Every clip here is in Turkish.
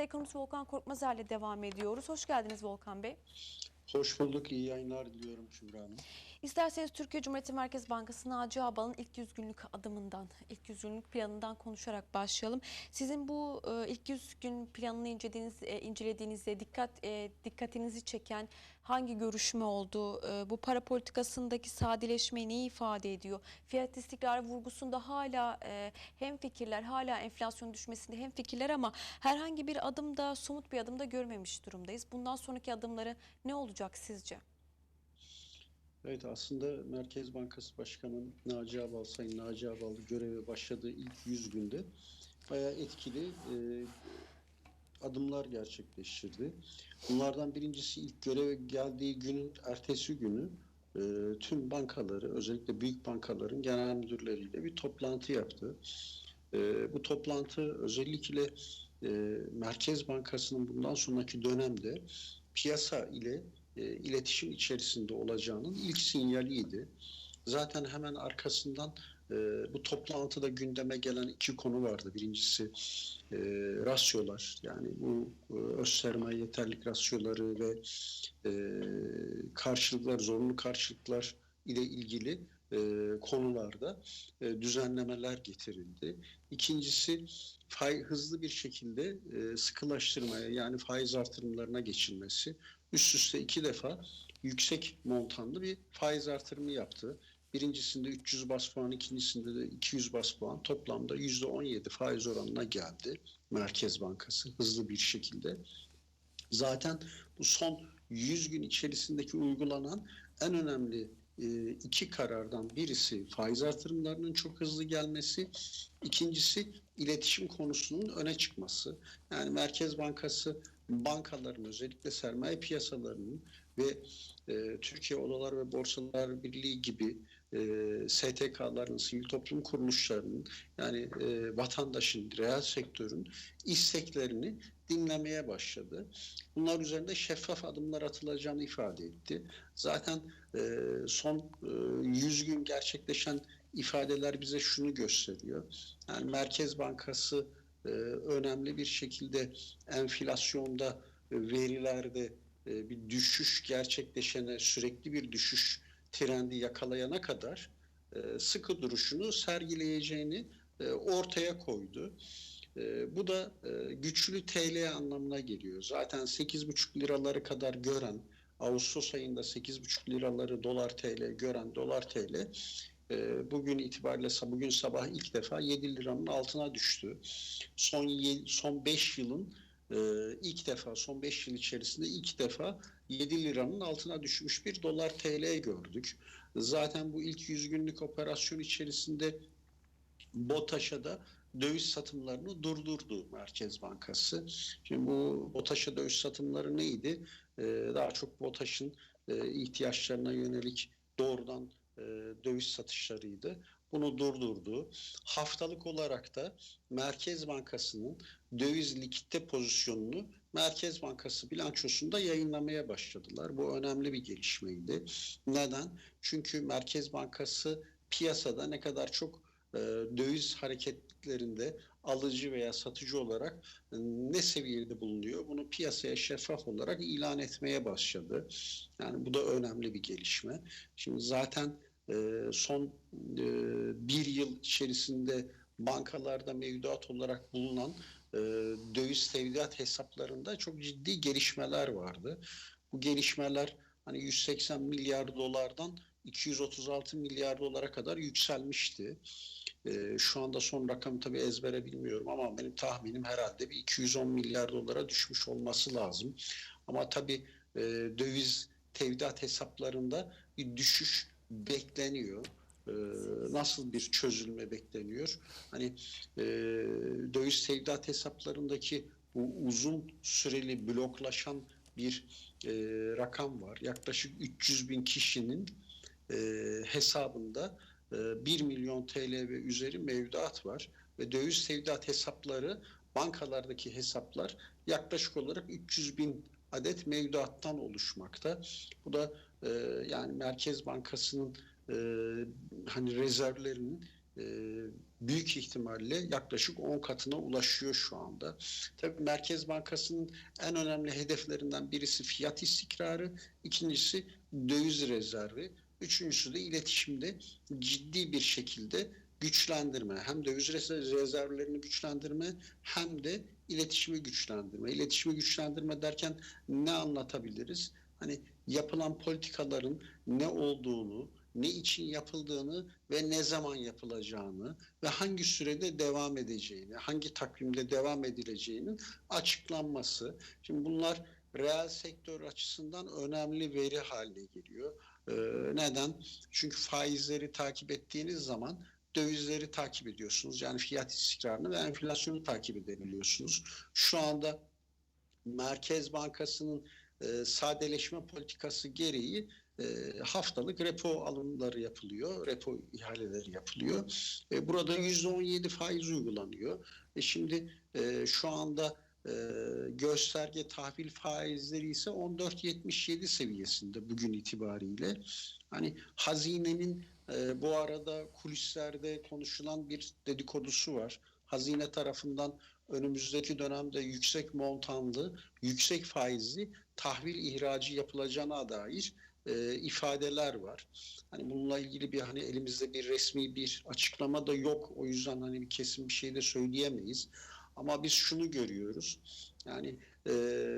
yayınımıza ekonomist Volkan Korkmazer ile devam ediyoruz. Hoş geldiniz Volkan Bey. Hoş bulduk, iyi yayınlar diliyorum Şümra Hanım. İsterseniz Türkiye Cumhuriyeti Merkez Bankası Naci Ağbal'ın ilk yüz günlük adımından, ilk yüz günlük planından konuşarak başlayalım. Sizin bu e, ilk yüz gün planını incelediğiniz, e, incelediğinizde dikkat e, dikkatinizi çeken hangi görüşme oldu? E, bu para politikasındaki sadeleşme neyi ifade ediyor? Fiyat istikrarı vurgusunda hala e, hem fikirler, hala enflasyon düşmesinde hem fikirler ama herhangi bir adımda, somut bir adımda görmemiş durumdayız. Bundan sonraki adımları ne olacak sizce? Evet aslında Merkez Bankası Başkanı Naci Ağbal, Sayın Naci Ağbal göreve başladığı ilk 100 günde bayağı etkili e, adımlar gerçekleştirdi. Bunlardan birincisi ilk göreve geldiği günün ertesi günü e, tüm bankaları özellikle büyük bankaların genel müdürleriyle bir toplantı yaptı. E, bu toplantı özellikle e, Merkez Bankası'nın bundan sonraki dönemde piyasa ile e, iletişim içerisinde olacağının ilk sinyaliydi. Zaten hemen arkasından e, bu toplantıda gündeme gelen iki konu vardı. Birincisi e, rasyolar yani bu e, öz sermaye yeterlik rasyoları ve e, karşılıklar, zorunlu karşılıklar ile ilgili e, konularda e, düzenlemeler getirildi. İkincisi fay, hızlı bir şekilde e, sıkılaştırmaya yani faiz artırımlarına geçilmesi. Üst üste iki defa yüksek montanlı bir faiz artırımı yaptı. Birincisinde 300 bas puan, ikincisinde de 200 bas puan toplamda %17 faiz oranına geldi Merkez Bankası hızlı bir şekilde. Zaten bu son 100 gün içerisindeki uygulanan en önemli e, iki karardan birisi faiz artırımlarının çok hızlı gelmesi, ikincisi iletişim konusunun öne çıkması. Yani Merkez Bankası bankaların özellikle sermaye piyasalarının ve e, Türkiye Odalar ve Borsalar Birliği gibi e, STK'ların, sivil toplum kuruluşlarının yani e, vatandaşın, reel sektörün isteklerini dinlemeye başladı. Bunlar üzerinde şeffaf adımlar atılacağını ifade etti. Zaten e, son e, 100 gün gerçekleşen ifadeler bize şunu gösteriyor. Yani Merkez Bankası e, önemli bir şekilde enflasyonda, verilerde bir düşüş gerçekleşene, sürekli bir düşüş trendi yakalayana kadar e, sıkı duruşunu sergileyeceğini e, ortaya koydu. E, bu da e, güçlü TL anlamına geliyor. Zaten 8,5 liraları kadar gören, Ağustos ayında 8,5 liraları dolar TL gören dolar TL e, bugün itibariyle bugün sabah ilk defa 7 liranın altına düştü. Son son 5 yılın e, ilk defa son 5 yıl içerisinde ilk defa 7 liranın altına düşmüş bir dolar TL gördük. Zaten bu ilk 100 günlük operasyon içerisinde BOTAŞ'a da döviz satımlarını durdurdu Merkez Bankası. Şimdi bu BOTAŞ'a döviz satımları neydi? Ee, daha çok BOTAŞ'ın e, ihtiyaçlarına yönelik doğrudan e, döviz satışlarıydı. Bunu durdurdu. Haftalık olarak da Merkez Bankası'nın döviz likitte pozisyonunu Merkez Bankası bilançosunda yayınlamaya başladılar. Bu önemli bir gelişmeydi. Neden? Çünkü Merkez Bankası piyasada ne kadar çok e, döviz hareketlerinde alıcı veya satıcı olarak e, ne seviyede bulunuyor bunu piyasaya şeffaf olarak ilan etmeye başladı. Yani bu da önemli bir gelişme. Şimdi zaten son e, bir yıl içerisinde bankalarda mevduat olarak bulunan e, döviz tevdiat hesaplarında çok ciddi gelişmeler vardı. Bu gelişmeler hani 180 milyar dolardan 236 milyar dolara kadar yükselmişti. E, şu anda son rakamı tabii ezbere bilmiyorum ama benim tahminim herhalde bir 210 milyar dolara düşmüş olması lazım. Ama tabii e, döviz tevdiat hesaplarında bir düşüş bekleniyor. E, nasıl bir çözülme bekleniyor? Hani e, döviz tevdiat hesaplarındaki bu uzun süreli bloklaşan bir e, rakam var. Yaklaşık 300 bin kişinin e, hesabında e, 1 milyon TL ve üzeri mevduat var ve döviz tevdiat hesapları bankalardaki hesaplar yaklaşık olarak 300 bin adet mevduattan oluşmakta. Bu da e, yani Merkez Bankası'nın e, hani rezervlerinin e, büyük ihtimalle yaklaşık 10 katına ulaşıyor şu anda. Tabii Merkez Bankası'nın en önemli hedeflerinden birisi fiyat istikrarı, ikincisi döviz rezervi, üçüncüsü de iletişimde ciddi bir şekilde güçlendirme. Hem döviz rez- rezervlerini güçlendirme hem de iletişimi güçlendirme. İletişimi güçlendirme derken ne anlatabiliriz? Hani yapılan politikaların ne olduğunu, ne için yapıldığını ve ne zaman yapılacağını ve hangi sürede devam edeceğini, hangi takvimde devam edileceğinin açıklanması. Şimdi bunlar reel sektör açısından önemli veri haline geliyor. Ee, neden? Çünkü faizleri takip ettiğiniz zaman dövizleri takip ediyorsunuz. Yani fiyat istikrarını ve enflasyonu takip edebiliyorsunuz. Şu anda Merkez Bankası'nın e, sadeleşme politikası gereği e, haftalık repo alımları yapılıyor, repo ihaleleri yapılıyor. E, burada %17 faiz uygulanıyor. E, şimdi e, şu anda e, gösterge tahvil faizleri ise 14.77 seviyesinde bugün itibariyle. Hani hazinenin e, bu arada kulislerde konuşulan bir dedikodusu var. Hazine tarafından önümüzdeki dönemde yüksek montanlı, yüksek faizli tahvil ihracı yapılacağına dair e, ifadeler var. Hani bununla ilgili bir hani elimizde bir resmi bir açıklama da yok. O yüzden hani bir kesin bir şey de söyleyemeyiz. Ama biz şunu görüyoruz. Yani e,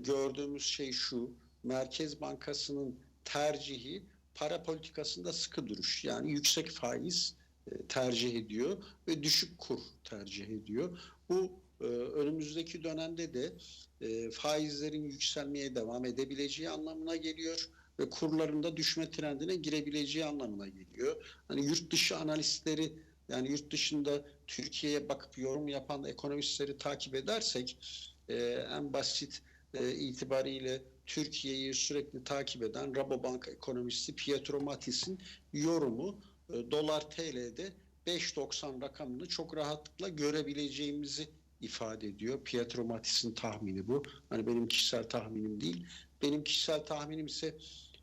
gördüğümüz şey şu. Merkez Bankası'nın tercihi para politikasında sıkı duruş. Yani yüksek faiz e, tercih ediyor ve düşük kur tercih ediyor. Bu önümüzdeki dönemde de e, faizlerin yükselmeye devam edebileceği anlamına geliyor ve kurlarında düşme trendine girebileceği anlamına geliyor. Hani yurt dışı analistleri yani yurt dışında Türkiye'ye bakıp yorum yapan ekonomistleri takip edersek e, en basit e, itibariyle Türkiye'yi sürekli takip eden Rabobank ekonomisti Pietro Matis'in yorumu e, dolar TL'de 5.90 rakamını çok rahatlıkla görebileceğimizi ifade ediyor. Pietro Matis'in tahmini bu. Hani benim kişisel tahminim değil. Benim kişisel tahminim ise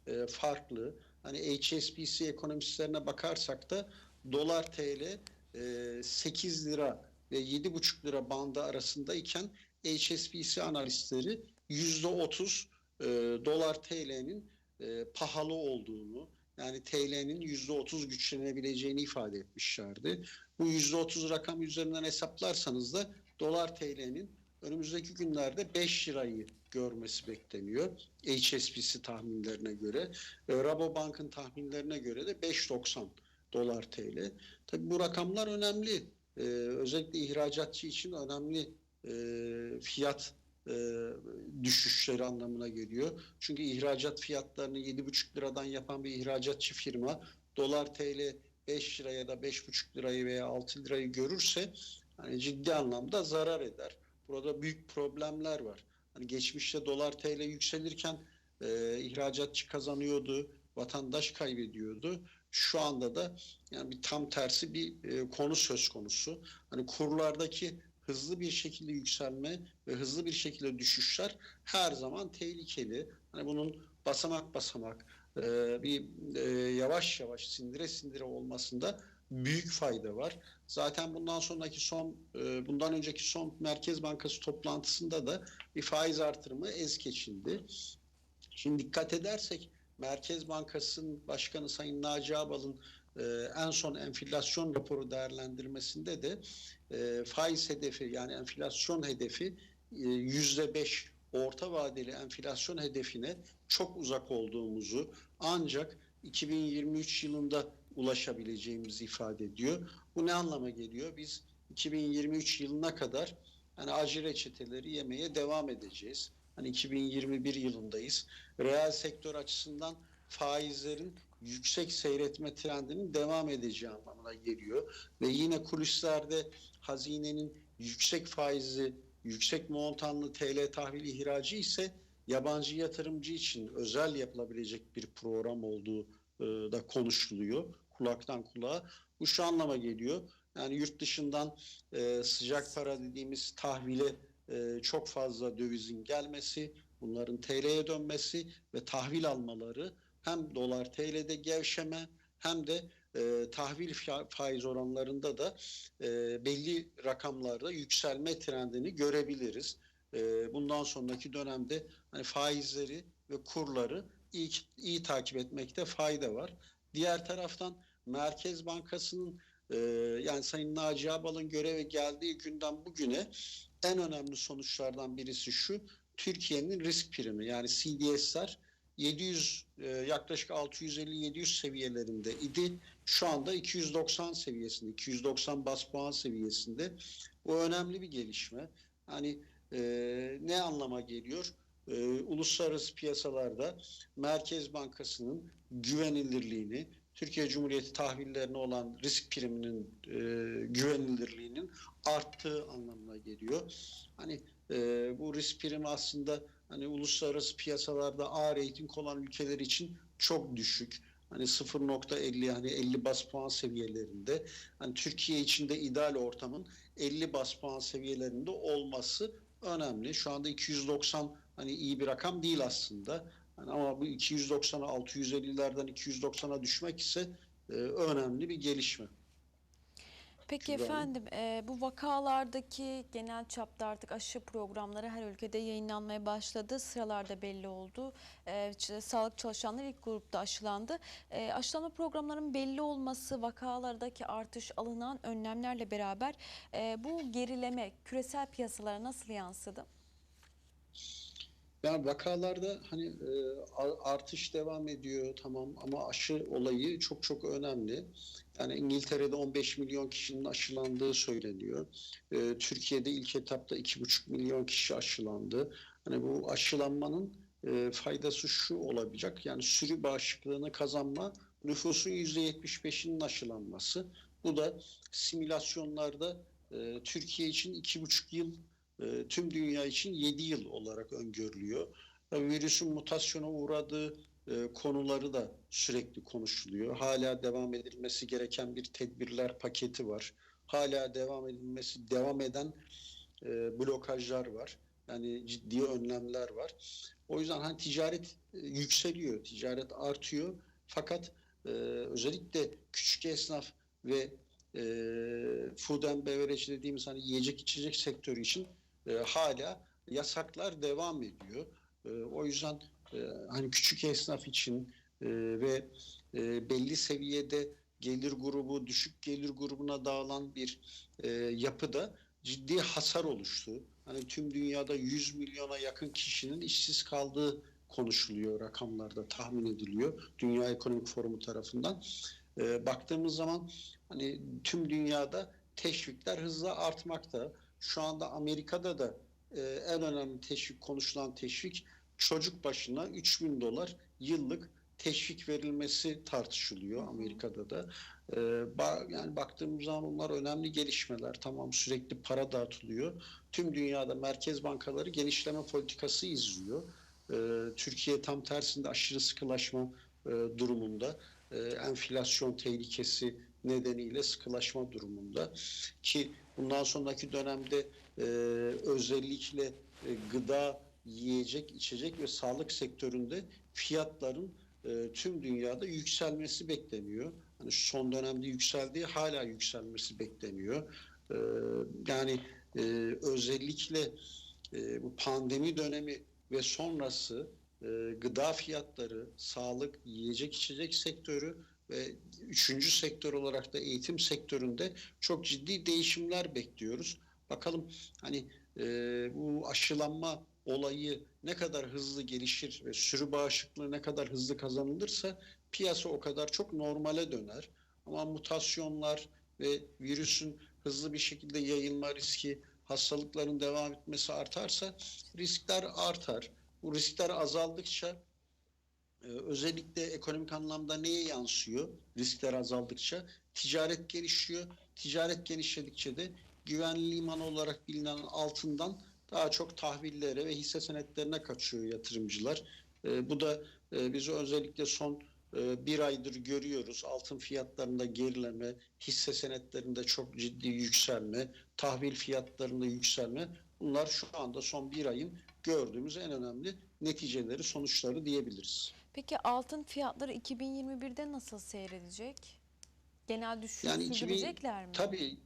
e, farklı. Hani HSBC ekonomistlerine bakarsak da dolar TL e, 8 lira ve 7,5 lira bandı arasındayken HSBC analistleri %30 e, dolar TL'nin e, pahalı olduğunu yani TL'nin %30 güçlenebileceğini ifade etmişlerdi. Bu %30 rakam üzerinden hesaplarsanız da dolar TL'nin önümüzdeki günlerde 5 lirayı görmesi bekleniyor. HSBC tahminlerine göre. E, Rabobank'ın tahminlerine göre de 5.90 dolar TL. Tabii bu rakamlar önemli. E, özellikle ihracatçı için önemli e, fiyat e, düşüşleri anlamına geliyor. Çünkü ihracat fiyatlarını 7,5 liradan yapan bir ihracatçı firma dolar TL 5 lira ya da 5,5 lirayı veya 6 lirayı görürse hani ciddi anlamda zarar eder. Burada büyük problemler var. Hani geçmişte dolar TL yükselirken e, ihracatçı kazanıyordu, vatandaş kaybediyordu. Şu anda da yani bir tam tersi bir e, konu söz konusu. Hani kurlardaki hızlı bir şekilde yükselme ve hızlı bir şekilde düşüşler her zaman tehlikeli. Hani bunun basamak basamak e, bir e, yavaş yavaş sindire sindire olmasında büyük fayda var. Zaten bundan sonraki son, e, bundan önceki son Merkez Bankası toplantısında da bir faiz artırımı ez geçildi. Şimdi dikkat edersek Merkez Bankası'nın Başkanı Sayın Naci Ağbal'ın e, en son enflasyon raporu değerlendirmesinde de e, faiz hedefi yani enflasyon hedefi yüzde beş orta vadeli enflasyon hedefine çok uzak olduğumuzu ancak 2023 yılında ulaşabileceğimizi ifade ediyor. Bu ne anlama geliyor? Biz 2023 yılına kadar hani acı reçeteleri yemeye devam edeceğiz. Hani 2021 yılındayız. Reel sektör açısından faizlerin yüksek seyretme trendinin devam edeceği anlamına geliyor. Ve yine kulislerde hazinenin yüksek faizli, yüksek montanlı TL tahvil ihracı ise yabancı yatırımcı için özel yapılabilecek bir program olduğu e, da konuşuluyor kulaktan kulağa. Bu şu anlama geliyor. Yani yurt dışından e, sıcak para dediğimiz tahvile e, çok fazla dövizin gelmesi, bunların TL'ye dönmesi ve tahvil almaları hem dolar TL'de gevşeme hem de e, tahvil fa- faiz oranlarında da e, belli rakamlarda yükselme trendini görebiliriz. E, bundan sonraki dönemde hani faizleri ve kurları iyi, iyi takip etmekte fayda var. Diğer taraftan Merkez Bankası'nın e, yani Sayın Naci Ağbal'ın göreve geldiği günden bugüne en önemli sonuçlardan birisi şu. Türkiye'nin risk primi yani CDS'ler 700 e, yaklaşık 650-700 seviyelerinde idi. Şu anda 290 seviyesinde, 290 bas puan seviyesinde. Bu önemli bir gelişme. Hani e, ne anlama geliyor? E, uluslararası piyasalarda Merkez Bankası'nın güvenilirliğini, Türkiye Cumhuriyeti tahvillerine olan risk priminin e, güvenilirliğinin arttığı anlamına geliyor. Hani e, bu risk primi aslında hani uluslararası piyasalarda A rating olan ülkeler için çok düşük. Hani 0.50 hani 50 bas puan seviyelerinde. Hani Türkiye için de ideal ortamın 50 bas puan seviyelerinde olması önemli. Şu anda 290 hani iyi bir rakam değil aslında. Hani ama bu 290'a 650'lerden 290'a düşmek ise e, önemli bir gelişme. Peki Hanım. efendim e, bu vakalardaki genel çapta artık aşı programları her ülkede yayınlanmaya başladı. Sıralarda belli oldu. E, sağlık çalışanları ilk grupta aşılandı. E, aşılama programlarının belli olması, vakalardaki artış, alınan önlemlerle beraber e, bu gerileme küresel piyasalara nasıl yansıdı? Yani vakalarda hani e, artış devam ediyor tamam ama aşı olayı çok çok önemli. Yani İngiltere'de 15 milyon kişinin aşılandığı söyleniyor. E, Türkiye'de ilk etapta 2,5 milyon kişi aşılandı. Hani bu aşılanmanın e, faydası şu olabilecek. Yani sürü bağışıklığını kazanma, nüfusun %75'inin aşılanması. Bu da simülasyonlarda Türkiye için 2,5 yıl e, tüm dünya için 7 yıl olarak öngörülüyor. Tabii virüsün mutasyona uğradığı e, konuları da sürekli konuşuluyor. Hala devam edilmesi gereken bir tedbirler paketi var. Hala devam edilmesi devam eden e, blokajlar var. Yani ciddi önlemler var. O yüzden hani ticaret e, yükseliyor, ticaret artıyor. Fakat özellikle küçük esnaf ve food and beverage dediğimiz hani yiyecek içecek sektörü için e, hala yasaklar devam ediyor. E, o yüzden e, hani küçük esnaf için e, ve e, belli seviyede gelir grubu, düşük gelir grubuna dağılan bir e, yapıda ciddi hasar oluştu. Hani tüm dünyada 100 milyona yakın kişinin işsiz kaldığı konuşuluyor rakamlarda tahmin ediliyor Dünya Ekonomik Forumu tarafından. E, baktığımız zaman hani tüm dünyada teşvikler hızla artmakta. Şu anda Amerika'da da e, en önemli teşvik konuşulan teşvik çocuk başına 3000 dolar yıllık teşvik verilmesi tartışılıyor Amerika'da da. E, ba- yani baktığımız zaman bunlar önemli gelişmeler. Tamam sürekli para dağıtılıyor. Tüm dünyada merkez bankaları genişleme politikası izliyor. E, Türkiye tam tersinde aşırı sıkılaşma e, durumunda. E, enflasyon tehlikesi nedeniyle sıkılaşma durumunda ki bundan sonraki dönemde e, özellikle e, gıda, yiyecek, içecek ve sağlık sektöründe fiyatların e, tüm dünyada yükselmesi bekleniyor. Hani son dönemde yükseldiği hala yükselmesi bekleniyor. E, yani e, özellikle e, bu pandemi dönemi ve sonrası e, gıda fiyatları, sağlık, yiyecek içecek sektörü ve üçüncü sektör olarak da eğitim sektöründe çok ciddi değişimler bekliyoruz. Bakalım hani e, bu aşılanma olayı ne kadar hızlı gelişir ve sürü bağışıklığı ne kadar hızlı kazanılırsa piyasa o kadar çok normale döner. Ama mutasyonlar ve virüsün hızlı bir şekilde yayılma riski, hastalıkların devam etmesi artarsa riskler artar. Bu riskler azaldıkça özellikle ekonomik anlamda neye yansıyor? Riskler azaldıkça ticaret gelişiyor. Ticaret genişledikçe de güvenli liman olarak bilinen altından daha çok tahvillere ve hisse senetlerine kaçıyor yatırımcılar. Ee, bu da e, biz özellikle son e, bir aydır görüyoruz. Altın fiyatlarında gerileme, hisse senetlerinde çok ciddi yükselme, tahvil fiyatlarında yükselme. Bunlar şu anda son bir ayın gördüğümüz en önemli neticeleri, sonuçları diyebiliriz. Peki altın fiyatları 2021'de nasıl seyredecek? Genel düşüşü Yani 2000 sürdürecekler mi? Tabii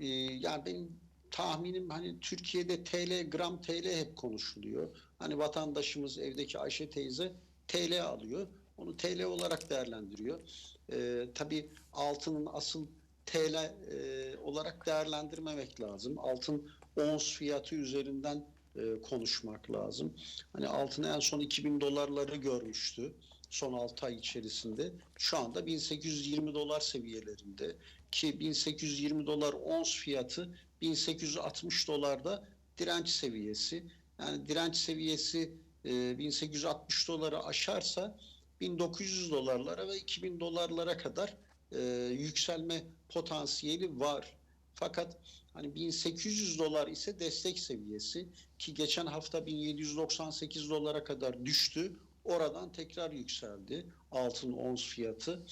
e, yani benim tahminim hani Türkiye'de TL, gram TL hep konuşuluyor. Hani vatandaşımız evdeki Ayşe teyze TL alıyor. Onu TL olarak değerlendiriyor. E, tabii altının asıl TL e, olarak değerlendirmemek lazım. Altın ons fiyatı üzerinden e, konuşmak lazım. Hani altın en son 2000 dolarları görmüştü son 6 ay içerisinde. Şu anda 1820 dolar seviyelerinde ki 1820 dolar ons fiyatı 1860 dolarda direnç seviyesi. Yani direnç seviyesi e, 1860 doları aşarsa 1900 dolarlara ve 2000 dolarlara kadar e, yükselme potansiyeli var. Fakat hani 1800 dolar ise destek seviyesi ki geçen hafta 1798 dolara kadar düştü. Oradan tekrar yükseldi altın ons fiyatı.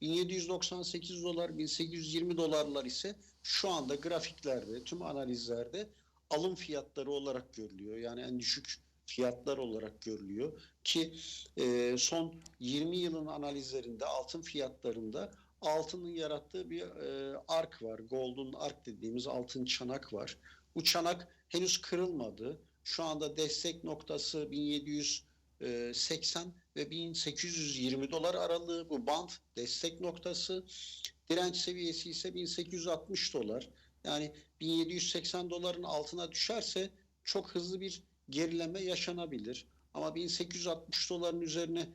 1798 dolar 1820 dolarlar ise şu anda grafiklerde tüm analizlerde alım fiyatları olarak görülüyor. Yani en düşük fiyatlar olarak görülüyor ki e, son 20 yılın analizlerinde altın fiyatlarında altının yarattığı bir e, ark var. Golden ark dediğimiz altın çanak var. Bu çanak henüz kırılmadı. Şu anda destek noktası 1780 ve 1820 dolar aralığı bu band destek noktası. Direnç seviyesi ise 1860 dolar. Yani 1780 doların altına düşerse çok hızlı bir gerileme yaşanabilir. Ama 1860 doların üzerine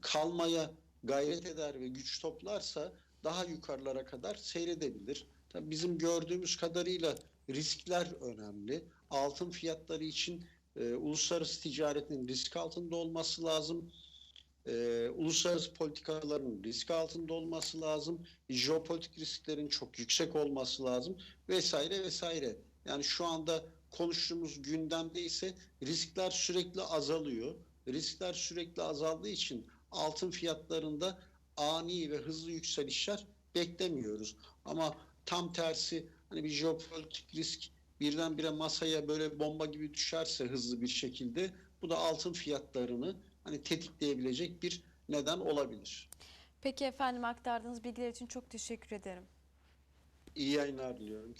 kalmaya gayret eder ve güç toplarsa daha yukarılara kadar seyredebilir. Tabii bizim gördüğümüz kadarıyla riskler önemli. Altın fiyatları için e, uluslararası ticaretin risk altında olması lazım. E, uluslararası politikaların risk altında olması lazım. Jeopolitik risklerin çok yüksek olması lazım vesaire vesaire. Yani şu anda konuştuğumuz gündemde ise riskler sürekli azalıyor. Riskler sürekli azaldığı için altın fiyatlarında ani ve hızlı yükselişler beklemiyoruz. Ama tam tersi hani bir jeopolitik risk birdenbire masaya böyle bomba gibi düşerse hızlı bir şekilde bu da altın fiyatlarını hani tetikleyebilecek bir neden olabilir. Peki efendim aktardığınız bilgiler için çok teşekkür ederim. İyi yayınlar diliyorum.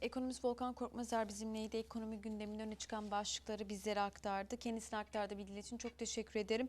Ekonomist Volkan Korkmazer bizimleydi. Ekonomi gündeminin öne çıkan başlıkları bizlere aktardı. Kendisine aktardığı bilgiler için çok teşekkür ederim.